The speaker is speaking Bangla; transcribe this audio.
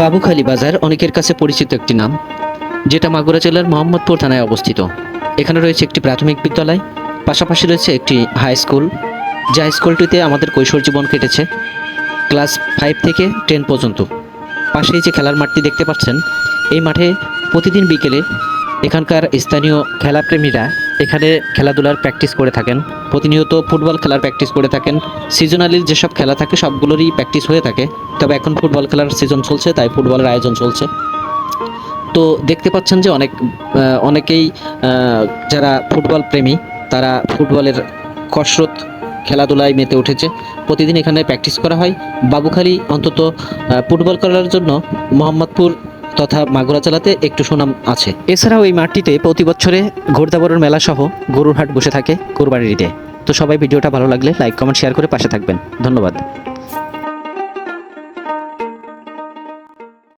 বাবুখালী বাজার অনেকের কাছে পরিচিত একটি নাম, যেটা মাগুরা জেলার মোহাম্মদপুর থানায় অবস্থিত। এখানে রয়েছে একটি প্রাথমিক বিদ্যালয়, পাশাপাশি রয়েছে একটি হাই স্কুল। যে স্কুলটিতে আমাদের কৈশোর জীবন কেটেছে, ক্লাস ফাইভ থেকে টেন পর্যন্ত। পাশেই যে খেলার মাঠটি দেখতে পাচ্ছেন, এই মাঠে প্রতিদিন বিকেলে এখানকার স্থানীয় খেলাপ্রেমীরা এখানে খেলাধুলার প্র্যাকটিস করে থাকেন। প্রতিনিয়ত ফুটবল খেলার প্র্যাকটিস করে থাকেন। সিজনালি যেসব খেলা থাকে, সবগুলোরই প্র্যাকটিস হয়ে থাকে। তবে এখন ফুটবল খেলার সিজন চলছে, তাই ফুটবলের আয়োজন চলছে। তো দেখতে পাচ্ছেন যে অনেক অনেকেই যারা ফুটবল প্রেমী, তারা ফুটবলের কসরত খেলাধুলায় মেতে উঠেছে। প্রতিদিন এখানে প্র্যাকটিস করা হয়। বাবুখালী অন্তত ফুটবল খেলার জন্য মোহাম্মদপুর তথা মাগুরা জেলাতে একটু সুনাম আছে। এছাড়াও এই মাঠটিতে প্রতি বছরে ঘোড়দাবরের মেলা সহ গরুর হাট বসে থাকে কোরবানির ঈদে। তো সবাই ভিডিওটা ভালো লাগলে লাইক, কমেন্ট, শেয়ার করে পাশে থাকবেন। ধন্যবাদ।